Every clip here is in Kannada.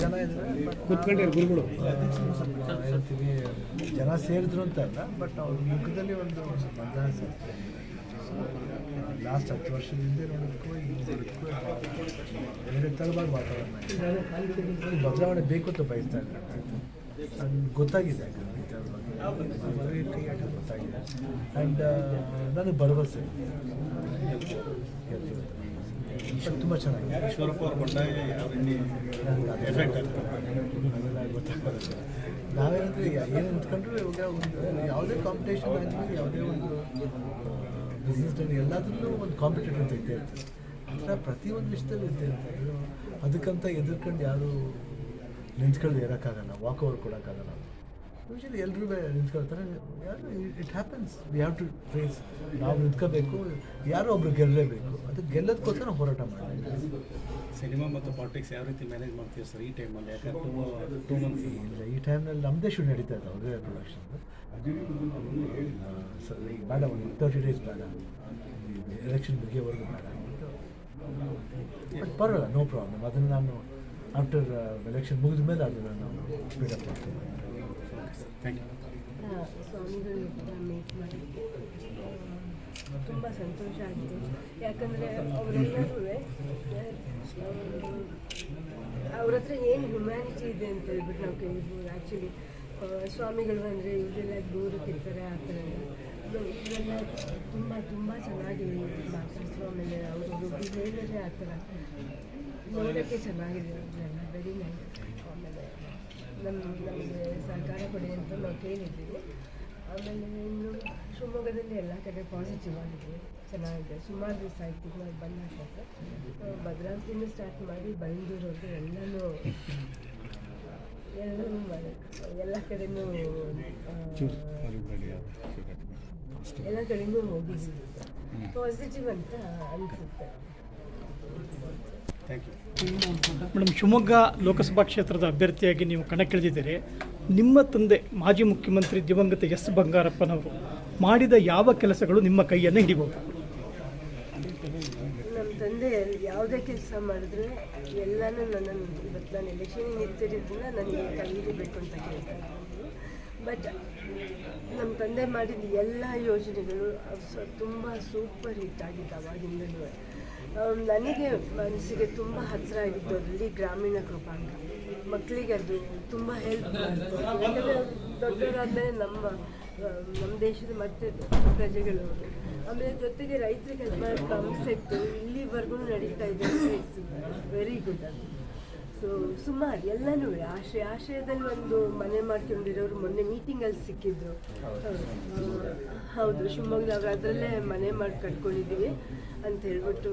ಜನ ಇದ್ದಾರೆ ಕೂತ್ಕೊಂಡಿರಿ ಗುರುಗಳು. ಹೇಳ್ತೀವಿ ಜನ ಸೇರಿದ್ರು ಅಂತ ಅಲ್ಲ ಬಟ್ ಅವ್ರ ಮುಖದಲ್ಲಿ ಒಂದು ಬದಲಾವಣೆ ಲಾಸ್ಟ್ ಹತ್ತು ವರ್ಷದಿಂದ ಬೇರೆ ತಳವಾಗಿ ವಾತಾವರಣ ಬದಲಾವಣೆ ಬೇಕು ಅಂತ ಬಯಸ್ತಾ ಇದ್ದಾರೆ. ಗೊತ್ತಾಗಿದೆ ಗೊತ್ತಾಗಿದೆ. ಆ್ಯಂಡ್ ನನಗೆ ಭರವಸೆ. ಬಟ್ ತುಂಬ ಚೆನ್ನಾಗಿದೆ. ಈಶ್ವರಪ್ಪ ಅವ್ರು ರೀತಿ ಎಫೆಕ್ಟ್ ನಾವೇನಂದ್ರೆ ಏನು ನಿಂತ್ಕೊಂಡ್ರು ಇವಾಗ ಒಂದು ಯಾವುದೇ ಕಾಂಪಿಟೇಷನ್ ಆಗಿರ್ಬೋದು ಯಾವುದೇ ಒಂದು ಬಿಸ್ನೆಸ್ ಎಲ್ಲದರಲ್ಲೂ ಒಂದು ಕಾಂಪಿಟೇಟರ್ ಅಂತ ಇದ್ದೇ ಇರ್ತದೆ ಥರ ಪ್ರತಿಯೊಂದು ವಿಷಯದಲ್ಲೂ ಇದ್ದೇ ಇರ್ತದೆ ಅದಕ್ಕಂತ ಎದುರ್ಕೊಂಡು ಯಾರು ನಿಂತ್ಕೊಂಡು ಇರೋಕ್ಕಾಗಲ್ಲ ವಾಕ್ ಓವರ್ ಕೊಡೋಕ್ಕಾಗಲ್ಲ. ಯೂಶಲಿ ಎಲ್ಲರೂ ನಿಂತ್ಕೊಳ್ತಾರೆ. ಯಾರು it happens we have to face ನಾವು ನಿಂತ್ಕೋಬೇಕು ಯಾರೋ ಒಬ್ರು ಗೆಲ್ಲಲೇಬೇಕು. ಅದು ಗೆಲ್ಲೋದಕ್ಕೋಸ್ಕರ ಹೋರಾಟ ಮಾಡಬೇಕು ಸಿನಿಮಾ ಮತ್ತು ಪಾಲಿಟಿಕ್ಸ್ ಯಾವ ರೀತಿ ಮ್ಯಾನೇಜ್ ಮಾಡ್ತೀವಿ ಸರ್ ಈ ಟೈಮಲ್ಲಿ ಯಾಕಂದ್ರೆ ಟೂ ಮಂತ್ಸ್ ಇಲ್ಲ ಈ ಟೈಮ್ನಲ್ಲಿ ನಮ್ಮದೇ ಶೂಟ್ ನಡೀತಾ ಇದೆ ಅವ್ರದೇ ಪ್ರೊಡಕ್ಷನ್ ಬೇಡ ಒಂದು ತರ್ಟಿ ಡೇಸ್ ಬೇಡ. ಎಲೆಕ್ಷನ್ ಮುಗಿಯೋವರೆಗೂ ಬೇಡ. ಬಟ್ ಪರವಾಗಿಲ್ಲ ನೋ ಪ್ರಾಬ್ಲಮ್ ಅದನ್ನು ನಾನು ಆಫ್ಟರ್ ಎಲೆಕ್ಷನ್ ಮುಗಿದ ಮೇಲೆ ಅದನ್ನು ನಾನು ಸ್ಪೀಡಪ್ ಮಾಡ್ತೀನಿ ಥ್ಯಾಂಕ್ ಯು ಸ್ವಾಮಿಗಳು ಮೀಟ್ ಮಾಡಿದ್ದೆ ತುಂಬ ಸಂತೋಷ ಆಯಿತು ಯಾಕಂದರೆ ಅವರೆಲ್ಲರೂ ಅವ್ರ ಹತ್ರ ಏನು ಹ್ಯುಮ್ಯಾನಿಟಿ ಇದೆ ಅಂತ ಹೇಳ್ಬಿಟ್ಟು ನಾವು ಕೇಳಿದ್ವಿ ಆ್ಯಕ್ಚುಲಿ ಸ್ವಾಮಿಗಳು ಅಂದರೆ ಇವರೆಲ್ಲ ದೂರಕ್ಕಿರ್ತಾರೆ ಆ ಥರ ಇವೆಲ್ಲ ತುಂಬ ತುಂಬ ಚೆನ್ನಾಗಿ ಮಾತಾಡಿದ್ರು ಆಮೇಲೆ ಅವರು ಹೇಳಿದ್ರೆ ಆ ಥರ ನೋಡೋಕ್ಕೆ ಚೆನ್ನಾಗಿದೆ ಅವರೆಲ್ಲ ವೆರಿ ನೈಸ್ ಆಮೇಲೆ ನಮ್ಮ ನಮಗೆ ಸಹಕಾರ ಕೊಡಿ ಅಂತ ನಾವು ಕೇಳಿದ್ದೀವಿ ಆಮೇಲೆ ಇನ್ನು ಶಿವಮೊಗ್ಗದಲ್ಲಿ ಎಲ್ಲ ಕಡೆ ಪಾಸಿಟಿವ್ ಆಗಿದೆ ಚೆನ್ನಾಗಿದೆ. ಸುಮಾರು ದಿವಸ ಆಯಿತು ನಾವು ಬಂದಾಗ ಭದ್ರಾವತಿಯಿಂದ ಸ್ಟಾರ್ಟ್ ಮಾಡಿ ಬೈಂದೂರವರೆಗೂ ಎಲ್ಲನೂ ಎಲ್ಲನೂ ಮಾಡಿ ಎಲ್ಲ ಕಡೆನೂ ಎಲ್ಲ ಕಡೆನೂ ಹೋಗಿದ್ದೀವಿ ಪಾಸಿಟಿವ್ ಅಂತ ಅನಿಸುತ್ತೆ. ಮೇಡಮ್ ಶಿವಮೊಗ್ಗ ಲೋಕಸಭಾ ಕ್ಷೇತ್ರದ ಅಭ್ಯರ್ಥಿಯಾಗಿ ನೀವು ಕಣಕ್ಕಿಳಿದಿದ್ದೀರಿ. ನಿಮ್ಮ ತಂದೆ ಮಾಜಿ ಮುಖ್ಯಮಂತ್ರಿ ದಿವಂಗತ ಎಸ್ ಬಂಗಾರಪ್ಪನವರು ಮಾಡಿದ ಯಾವ ಕೆಲಸಗಳು ನಿಮ್ಮ ಕೈಯನ್ನು ಹಿಡಿಬಹುದು ನಮ್ಮ ತಂದೆ ಯಾವುದೇ ಕೆಲಸ ಮಾಡಿದ್ರೆ ಎಲ್ಲನೂ ನನ್ನನ್ನು ಇವತ್ತು ನಾನು ಎಲೆಕ್ಷನ್ ನಿಂತಿರೋದ್ರಿಂದ ನನಗೆ ಕೈ ಹಿಡಿಬೇಕು ಅಂತ ಕೇಳ್ತಾ ಇದ್ದೀನಿ ಬಟ್ ನಮ್ಮ ತಂದೆ ಮಾಡಿದ ಎಲ್ಲ ಯೋಜನೆಗಳು ತುಂಬ ಸೂಪರ್ ಹಿಟ್ ಆಮ್, ನನಗೆ ಮನಸ್ಸಿಗೆ ತುಂಬ ಹತ್ತಿರ ಆಗಿತ್ತು ಅದರಲ್ಲಿ ಗ್ರಾಮೀಣ ಕೃಪಾಂಗ ಮಕ್ಕಳಿಗೆ ಅದು ತುಂಬ ಹೆಲ್ಪ್ ಮಾಡ್ತು ಯಾಕಂದರೆ ದೊಡ್ಡವರಾದರೆ ನಮ್ಮ ನಮ್ಮ ದೇಶದ ಮತ್ತೆ ಪ್ರಜೆಗಳು. ಆಮೇಲೆ ಜೊತೆಗೆ ರೈತರಿಗೆ ಕೆಲಸ ಮಾಡೋ ಇಲ್ಲಿವರೆಗೂ ನಡೀತಾ ಇದೆ. ವೆರಿ ಗುಡ್ ಅದು ಸೊ, ಸುಮಾರು ಎಲ್ಲನೂ ಆಶ್ರಯ ಆಶ್ರಯದಲ್ಲಿ ಒಂದು ಮನೆ ಮಾಡ್ಕೊಂಡಿರೋರು ಮೊನ್ನೆ ಮೀಟಿಂಗಲ್ಲಿ ಸಿಕ್ಕಿದ್ರು ಹೌದು. ಹೌದು ಶಿವಮೊಗ್ಗದ ಅವ್ರು ಅದರಲ್ಲೇ ಮನೆ ಮಾಡಿ ಕಟ್ಕೊಂಡಿದ್ದೀವಿ ಅಂತ ಹೇಳ್ಬಿಟ್ಟು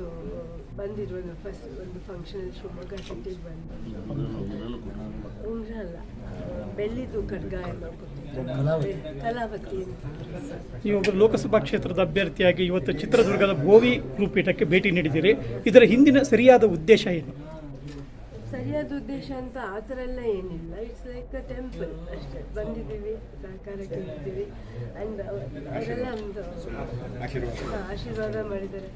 ಬಂದಿದ್ರು ಒಂದು ಫಸ್ಟ್ ಒಂದು ಫಂಕ್ಷನ್ ಶಿವಮೊಗ್ಗ ಸಿಟಿಗೆ ಬಂದು ಉಂಗ್ರ ಅಲ್ಲ ಬೆಳ್ಳಿದು ಕಡ್ಗಾಯ. ಕಲಾವತಿ. ಅಂತ ಲೋಕಸಭಾ ಕ್ಷೇತ್ರದ ಅಭ್ಯರ್ಥಿಯಾಗಿ ಇವತ್ತು ಚಿತ್ರದುರ್ಗದ ಭೋವಿ ಗುರುಪೀಠಕ್ಕೆ ಭೇಟಿ ನೀಡಿದ್ದೀರಿ ಇದರ ಹಿಂದಿನ ಸರಿಯಾದ ಉದ್ದೇಶ ಏನು ಸರಿಯಾದ ಉದ್ದೇಶ ಅಂತ ಆ ಥರ ಎಲ್ಲ ಏನಿಲ್ಲ. ಇಟ್ಸ್ ಲೈಕ್ ಅ ಟೆಂಪಲ್ ಅಷ್ಟೇ. ಬಂದಿದ್ದೀವಿ ಸಹಕಾರ ಕೇಳ್ತೀವಿ ಆ್ಯಂಡ್ ಅವರೆಲ್ಲ ಒಂದು ಆಶೀರ್ವಾದ. ಮಾಡಿದ್ದಾರೆ.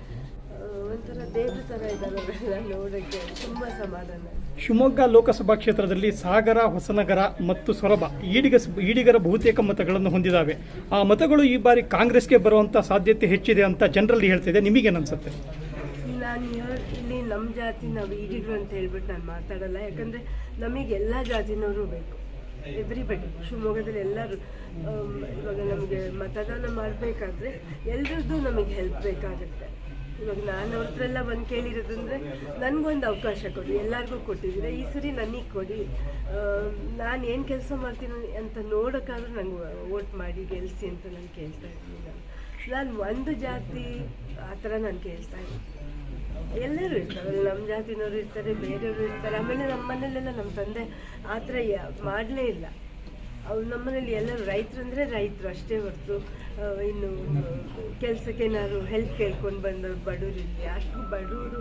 ಒಂಥರ ದೇವ್ರ ಥರ ಇದ್ದಾರೆ ಅವರೆಲ್ಲ ನೋಡೋಕ್ಕೆ. ತುಂಬ ಸಮಾಧಾನ. ಶಿವಮೊಗ್ಗ ಲೋಕಸಭಾ ಕ್ಷೇತ್ರದಲ್ಲಿ ಸಾಗರ ಹೊಸನಗರ ಮತ್ತು ಸೊರಬ ಈಡಿಗ ಈಡಿಗರ ಬಹುತೇಕ ಮತಗಳನ್ನು ಹೊಂದಿದ್ದಾವೆ. ಆ ಮತಗಳು ಈ ಬಾರಿ ಕಾಂಗ್ರೆಸ್ಗೆ ಬರುವಂಥ ಸಾಧ್ಯತೆ ಹೆಚ್ಚಿದೆ ಅಂತ ಜನರಲ್ಲಿ ಹೇಳ್ತಿದೆ ನಿಮಗೇನು ಅನ್ಸುತ್ತೆ? ನಾನು ಇಲ್ಲಿ ನಮ್ಮ ಜಾತಿ ನಾವು ಈಡಿಗರು ಅಂತ ಹೇಳ್ಬಿಟ್ಟು ನಾನು ಮಾತಾಡಲ್ಲ. ಯಾಕಂದರೆ ನಮಗೆ ಎಲ್ಲ ಜಾತಿನವರು ಬೇಕು. ಎವ್ರಿಬಡಿ ಶಿವಮೊಗ್ಗದಲ್ಲಿ ಎಲ್ಲರೂ ಇವಾಗ ನಮಗೆ ಮತದಾನ ಮಾಡಬೇಕಾದ್ರೆ ಎಲ್ರದ್ದು ನಮಗೆ ಹೆಲ್ಪ್ ಬೇಕಾಗುತ್ತೆ. ಇವಾಗ ನಾನು ಅವ್ರ ಹತ್ರ ಎಲ್ಲ ಬಂದು ಕೇಳಿರೋದಂದ್ರೆ ನನಗೊಂದು ಅವಕಾಶ ಕೊಡಿ, ಎಲ್ಲರಿಗೂ ಕೊಟ್ಟಿದ್ದೀರ ಈ ಸರಿ ನನಗೆ ಕೊಡಿ. ನಾನು ಏನು ಕೆಲಸ ಮಾಡ್ತೀನಿ ಅಂತ ನೋಡೋಕ್ಕಾದ್ರೂ ನಂಗೆ ವೋಟ್ ಮಾಡಿ ಗೆಲ್ಸಿ ಅಂತ ನಾನು ಕೇಳ್ತಾ ಇದ್ದೀನಿ. ನಾನು ನಾನು ಒಂದು ಜಾತಿ ಆ ಥರ ನಾನು ಕೇಳ್ತಾ ಇದ್ದೀನಿ. ಎಲ್ಲರೂ ಇರ್ತಾರೆ ನಮ್ಮ ಜಾತಿನವರು ಇರ್ತಾರೆ, ಬೇರೆಯವರು ಇರ್ತಾರೆ. ಆಮೇಲೆ ನಮ್ಮ ಮನೇಲೆಲ್ಲ ನಮ್ಮ ತಂದೆ ಆ ಥರ ಮಾಡಲೇ ಇಲ್ಲ. ಅವ್ರು ನಮ್ಮನೇಲಿ ಎಲ್ಲರೂ ರೈತರು ಅಂದರೆ ರೈತರು, ಅಷ್ಟೇ ಹೊರತು ಇನ್ನು ಕೆಲಸಕ್ಕೆ ಏನಾದ್ರು ಹೆಲ್ಪ್ ಕೇಳ್ಕೊಂಡು ಬಂದವ್ರು ಇರ್ಲಿ. ಅಷ್ಟು ಬಡವರು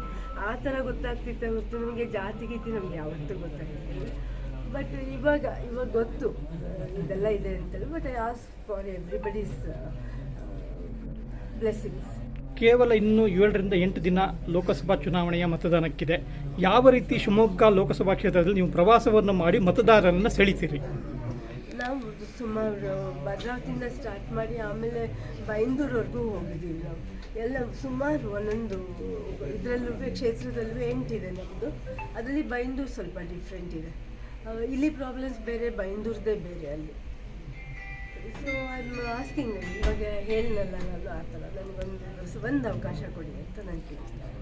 ಆ ಥರ ಗೊತ್ತಾಗ್ತಿತ್ತೆ ಹೊರತು ನಮಗೆ ಜಾತಿ ಗೀತಿ ನಮ್ಗೆ ಯಾವತ್ತೂ ಗೊತ್ತಾಗ್ತಿಲ್ಲ ಬಟ್ ಇವಾಗ ಇವಾಗ ಗೊತ್ತು, ಇದೆಲ್ಲ ಇದೆ ಅಂತೇಳಿ. But I ask for everybody's blessings ಕೇವಲ ಇನ್ನು ಏಳರಿಂದ ಎಂಟು ದಿನ ಲೋಕಸಭಾ ಚುನಾವಣೆಯ ಮತದಾನಕ್ಕಿದೆ. ಯಾವ ರೀತಿ ಶಿವಮೊಗ್ಗ ಲೋಕಸಭಾ ಕ್ಷೇತ್ರದಲ್ಲಿ ನೀವು ಪ್ರವಾಸವನ್ನು ಮಾಡಿ ಮತದಾರರನ್ನು ಸೆಳಿತೀರಿ? ನಾವು ಸುಮಾರು ಭದ್ರಾವತಿಯಿಂದ ಸ್ಟಾರ್ಟ್ ಮಾಡಿ ಆಮೇಲೆ ಬೈಂದೂರವರೆಗೂ ಹೋಗಿದ್ದೀವಿ ನಾವು. ಎಲ್ಲ ಸುಮಾರು ಒಂದೊಂದು ಇದರಲ್ಲೂ ಕ್ಷೇತ್ರದಲ್ಲೂ ಎಂಟಿದೆ ನಮ್ಮದು ಅದರಲ್ಲಿ ಬೈಂದೂರು ಸ್ವಲ್ಪ ಡಿಫ್ರೆಂಟ್ ಇದೆ. ಇಲ್ಲಿ ಪ್ರಾಬ್ಲಮ್ಸ್ ಬೇರೆ ಬೈಂದೂರದೇ ಬೇರೆ ಅಲ್ಲಿ. ಸೊ ಐ ಆಸ್ಕಿಂಗ್ ಇವಾಗ ಹೇಳಿನಲ್ಲ ನಾನು ಆ ಥರ, ನನಗೊಂದು ಒಂದು ಅವಕಾಶ ಕೊಡಿ ಅಂತ ನಾನು ಕೇಳ್ತೀನಿ.